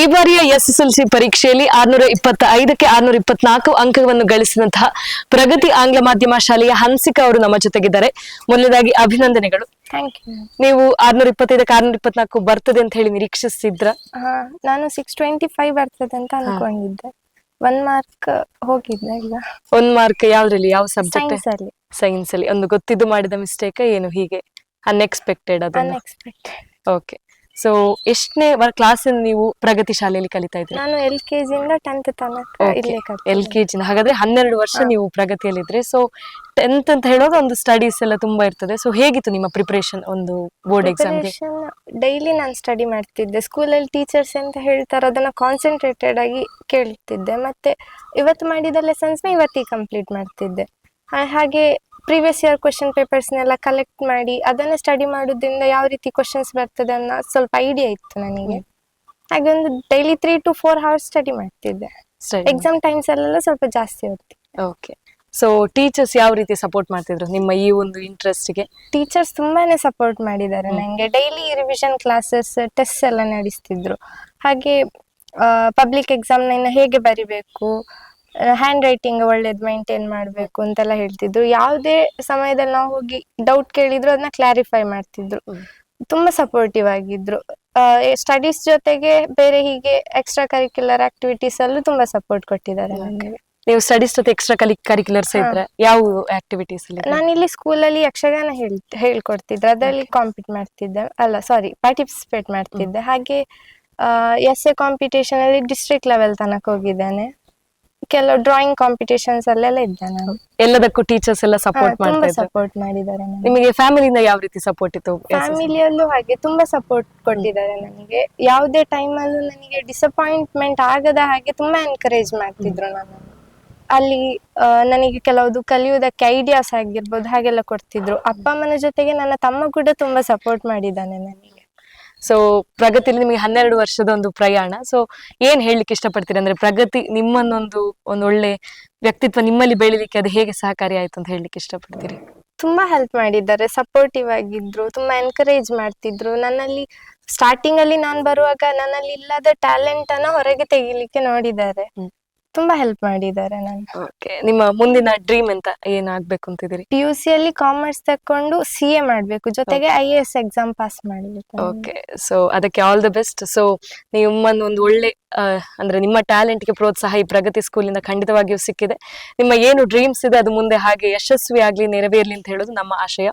ಈ ಬಾರಿಯ S S L C ಪರೀಕ್ಷೆಯಲ್ಲಿ ಆರ್ನೂರ ಇಪ್ಪತ್ತ ಐದಕ್ಕೆ ಆರ್ನೂರ ಇಪ್ಪತ್ನಾಲ್ಕು ಅಂಕವನ್ನು ಗಳಿಸಿದಂತಹ ಪ್ರಗತಿ ಆಂಗ್ಲ ಮಾಧ್ಯಮ ಶಾಲೆಯ ಹನ್ಸಿಕಾ ಅವರು ನಮ್ಮ ಜೊತೆಗಿದ್ದಾರೆ. ಮೊದಲನೇದಾಗಿ ಅಭಿನಂದನೆಗಳು. ನೀವು ಆರ್ನೂರ ಇಪ್ಪತ್ತೈದಕ್ಕೆ ಆರ್ನೂರ ಇಪ್ಪತ್ನಾಲ್ಕು ಬರ್ತದೆ ಅಂತ ಹೇಳಿ ನಿರೀಕ್ಷಿಸಿದ್ರ? ನಾನು ಸಿಕ್ಸ್ ಟ್ವೆಂಟಿ ಫೈವ್ ಬರ್ತದೆ ಅಂತ ಅನ್ಕೊಂಡಿದ್ದೆ. ಒನ್ ಮಾರ್ಕ್ ಹೋಗಿದ್ದೆ ಈಗ. ಒಂದ್ ಮಾರ್ಕ್ ಯಾವ್ದ್ರಲ್ಲಿ? ಯಾವ ಸಬ್ಜೆಕ್ಟ್ ಸೈನ್ಸ್ ಅಲ್ಲಿ. ಸೈನ್ಸ್ ಅಲ್ಲಿ. ಒಂದು ಗೊತ್ತಿದ್ದು ಮಾಡಿದ ಮಿಸ್ಟೇಕ್ ಏನು ಹೀಗೆ? ಅನ್ಎಕ್ಸ್ಪೆಕ್ಟೆಡ್ ಅದು ಓಕೆ ಸೊ ಎಷ್ಟನೇ ಕ್ಲಾಸ್ ನೀವು ಪ್ರಗತಿ ಶಾಲೆಯಲ್ಲಿ ಕಲಿತಾ ಇದ್ರಿ ನಾನು ಎಲ್ ಕೆ ಜಿಯಿಂದ ಟೆಂತ್ ತನಕ ಇಲ್ಲೇ ಎಲ್ ಕೆ ಜಿ ಹಾಗಾದ್ರೆ ಹನ್ನೆರಡು ವರ್ಷ ನೀವು ಪ್ರಗತಿಯಲ್ಲಿದ್ರೆ ಸೊ ಟೆಂತ್ ಅಂತ ಹೇಳೋದು ಒಂದು ಸ್ಟಡೀಸ್ ಎಲ್ಲ ತುಂಬಾ ಇರ್ತದೆ. ಸೊ ಹೇಗಿತ್ತು ನಿಮ್ಮ ಪ್ರಿಪರೇಷನ್ ಒಂದು ಬೋರ್ಡ್ ಎಕ್ಸಾಮ್ ಡೈಲಿ ನಾನು ಸ್ಟಡಿ ಮಾಡ್ತಿದ್ದೆ. ಸ್ಕೂಲಲ್ಲಿ ಟೀಚರ್ಸ್ ಅಂತ ಹೇಳ್ತಾರೆ ಅದನ್ನ ಕಾನ್ಸಂಟ್ರೇಟೆಡ್ ಆಗಿ ಕೇಳ್ತಿದ್ದೆ. ಮತ್ತೆ ಇವತ್ತು ಮಾಡಿದ ಲೆಸನ್ಸ್ನ ಇವತ್ತಿಗೆ ಕಂಪ್ಲೀಟ್ ಮಾಡ್ತಿದ್ದೆ. ಹಾಗೆ ಪ್ರೀವಿಯಸ್ ಇಯರ್ ಕ್ವಶನ್ ಪೇಪರ್ಸ್ನೆಲ್ಲ ಕಲೆಕ್ಟ್ ಮಾಡಿ ಅದನ್ನ ಸ್ಟಡಿ ಮಾಡೋದ್ರಿಂದ ಯಾವ ರೀತಿ ಕ್ವಶನ್ಸ್ ಬರ್ತದೆ ಅನ್ನೋ ಸ್ವಲ್ಪ ಐಡಿಯಾ ಇತ್ತು ನನಗೆ. ಹಾಗೆ ಒಂದು daily three to four hours study ಮಾಡ್ತಿದ್ದೆ. ಎಕ್ಸಾಮ್ ಟೈಮ್ಸ್ ಅಲ್ಲೆಲ್ಲ ಸ್ವಲ್ಪ ಜಾಸ್ತಿ ಓದ್ತಿದ್ದೆ. ಓಕೆ ಸೊ ಟೀಚರ್ಸ್ ಯಾವ ರೀತಿ ಸಪೋರ್ಟ್ ಮಾಡ್ತಿದ್ರು ನಿಮ್ಮ ಈ ಒಂದು ಇಂಟ್ರೆಸ್ಟ್ಗೆ ಗೆ? ಟೀಚರ್ಸ್ ತುಂಬಾನೇ ಸಪೋರ್ಟ್ ಮಾಡಿದ್ದಾರೆ ನಂಗೆ. ಡೈಲಿ ರಿವಿಷನ್ ಕ್ಲಾಸಸ್ ಟೆಸ್ಟ್ ಎಲ್ಲ ನಡೆಸ್ತಿದ್ರು. ಹಾಗೆ ಪಬ್ಲಿಕ್ ಎಕ್ಸಾಮ್ನ ಇನ್ನು ಹೇಗೆ ಬರಿಬೇಕು? ಹ್ಯಾಂಡ್ ರೈಟಿಂಗ್ ಒಳ್ಳೇದು ಮೇಂಟೈನ್ ಮಾಡಬೇಕು ಅಂತೆಲ್ಲ ಹೇಳ್ತಿದ್ರು. ಯಾವುದೇ ಸಮಯದಲ್ಲಿ ನಾವು ಹೋಗಿ ಡೌಟ್ ಕೇಳಿದ್ರು ಅದನ್ನ ಕ್ಲಾರಿಫೈ ಮಾಡ್ತಿದ್ರು. ತುಂಬಾ ಸಪೋರ್ಟಿವ್ ಆಗಿದ್ರು. ಸ್ಟಡೀಸ್ ಜೊತೆಗೆ ಬೇರೆ ಹೀಗೆ ಎಕ್ಸ್ಟ್ರಾ ಕರಿಕ್ಯುಲರ್ ಆಕ್ಟಿವಿಟೀಸ್ ಅಲ್ಲೂ ತುಂಬಾ ಸಪೋರ್ಟ್ ಕೊಟ್ಟಿದ್ದಾರೆ ನನಗೆ. ನೀವು ಸ್ಟಡೀಸ್ ಜೊತೆ ಎಕ್ಸ್ಟ್ರಾ ಕರಿಕ್ಯುಲರ್ಸ್. ಇದ್ರೆ ಯಾವ ಆಕ್ಟಿವಿಟೀಸ್ ಅಲ್ಲಿ? ನಾನು ಇಲ್ಲಿ ಸ್ಕೂಲಲ್ಲಿ ಯಕ್ಷಗಾನ ಹೇಳ್ ಹೇಳ್ಕೊಡ್ತಿದ್ದೆ. ಅದರಲ್ಲಿ ಕಾಂಪೀಟ್ ಮಾಡ್ತಿದ್ದೆ. ಅಲ್ಲ ಸಾರಿ ಪಾರ್ಟಿಸಿಪೇಟ್ ಮಾಡ್ತಿದ್ದೆ. ಹಾಗೆ ಎಸ್ ಎ ಕಾಂಪಿಟೇಷನ್ ಅಲ್ಲಿ ಡಿಸ್ಟ್ರಿಕ್ಟ್ ಲೆವೆಲ್ ತನಕ ಹೋಗಿದ್ದೇನೆ. ಕೆಲವು ಡ್ರಾಯಿಂಗ್ ಕಾಂಪಿಟೇಷನ್ಸ್ ಅಲ್ಲೆಲ್ಲ ಇದ್ದೆ ನಾನು. ಎಲ್ಲದಕ್ಕೂ ಟೀಚರ್ಸ್ ಎಲ್ಲ ಸಪೋರ್ಟ್ ತುಂಬಾ ಸಪೋರ್ಟ್ ಮಾಡಿದ್ದಾರೆ ನನಗೆ. ನಿಮಗೆ ಫ್ಯಾಮಿಲಿಯಿಂದ ಯಾವ ರೀತಿ ಸಪೋರ್ಟ್ ಇತ್ತು ಫ್ಯಾಮಿಲಿಯಲ್ಲೂ ಹಾಗೆ ತುಂಬಾ ಸಪೋರ್ಟ್ ಕೊಟ್ಟಿದ್ದಾರೆ ನನಗೆ. ಯಾವುದೇ ಟೈಮಲ್ಲೂ ನನಗೆ ಡಿಸಪಾಯಿಂಟ್ಮೆಂಟ್ ಆಗದ ಹಾಗೆ ತುಂಬಾ ಎನ್ಕರೇಜ್ ಮಾಡ್ತಿದ್ರು ನಾನು ಅಲ್ಲಿ ಆ, ನನಗೆ ಕೆಲವು ಕಲಿಯುವುದಕ್ಕೆ ಐಡಿಯಾಸ್ ಆಗಿರ್ಬೋದು ಹಾಗೆಲ್ಲ ಕೊಡ್ತಿದ್ರು. ಅಪ್ಪ ಅಮ್ಮನ ಜೊತೆಗೆ ನನ್ನ ತಮ್ಮ ಕೂಡ ತುಂಬಾ ಸಪೋರ್ಟ್ ಮಾಡಿದ್ದಾನೆ ನನಗೆ. ಸೊ ಪ್ರಗತಿಲಿ ನಿಮಗೆ ಹನ್ನೆರಡು ವರ್ಷದ ಒಂದು ಪ್ರಯಾಣ. ಸೊ ಏನ್ ಹೇಳಲಿಕ್ಕೆ ಇಷ್ಟಪಡ್ತೀರಿ? ಅಂದ್ರೆ ಪ್ರಗತಿ ನಿಮ್ಮನ್ನೊಂದು ಒಂದು ಒಳ್ಳೆ ವ್ಯಕ್ತಿತ್ವ ನಿಮ್ಮಲ್ಲಿ ಬೆಳಿಲಿಕ್ಕೆ ಅದು ಹೇಗೆ ಸಹಕಾರಿ ಆಯ್ತು ಅಂತ ಹೇಳಲಿಕ್ಕೆ ಇಷ್ಟಪಡ್ತೀರಿ? ತುಂಬಾ ಹೆಲ್ಪ್ ಮಾಡಿದ್ದಾರೆ. ಸಪೋರ್ಟಿವ್ ಆಗಿದ್ರು ತುಂಬಾ ಎನ್ಕರೇಜ್ ಮಾಡ್ತಿದ್ರು. ನನ್ನಲ್ಲಿ ಸ್ಟಾರ್ಟಿಂಗ್ ಅಲ್ಲಿ ನಾನು ಬರುವಾಗ ನನ್ನಲ್ಲಿ ಇಲ್ಲದ ಟ್ಯಾಲೆಂಟ್ ಅನ್ನ ಹೊರಗೆ ತೆಗಿಲಿಕ್ಕೆ ನೋಡಿದ್ದಾರೆ. ತುಂಬಾ ಹೆಲ್ಪ್ ಮಾಡಿದ್ದಾರೆ ನಾನು. ಓಕೆ ನಿಮ್ಮ ಮುಂದಿನ ಡ್ರೀಮ್ ಅಂತ ಏನಾಗ್ಬೇಕು ಅಂತಿದ್ದೀರಿ? ಪಿ ಯು ಸಿ ಅಲ್ಲಿ ಕಾಮರ್ಸ್ ತಕೊಂಡು ಸಿ ಎ ಮಾಡ್ಬೇಕು ಜೊತೆಗೆ I A S exam pass ಮಾಡಬೇಕು ಓಕೆ ಸೊ ಅದಕ್ಕೆ ಆಲ್ ದ ಬೆಸ್ಟ್ ಸೊ ನಿಮ್ಮನ್ನು ಒಂದು ಒಳ್ಳೆ ಆ, ಅಂದ್ರೆ ನಿಮ್ಮ ಟ್ಯಾಲೆಂಟ್ಗೆ ಪ್ರೋತ್ಸಾಹ ಈ ಪ್ರಗತಿ ಸ್ಕೂಲಿಂದ ಖಂಡಿತವಾಗಿಯೂ ಸಿಕ್ಕಿದೆ. ನಿಮ್ಮ ಏನು ಡ್ರೀಮ್ಸ್ ಇದೆ ಅದು ಮುಂದೆ ಹಾಗೆ ಯಶಸ್ವಿ ಆಗ್ಲಿ ನೆರವೇರ್ಲಿ ಅಂತ ಹೇಳೋದು ನಮ್ಮ ಆಶಯ.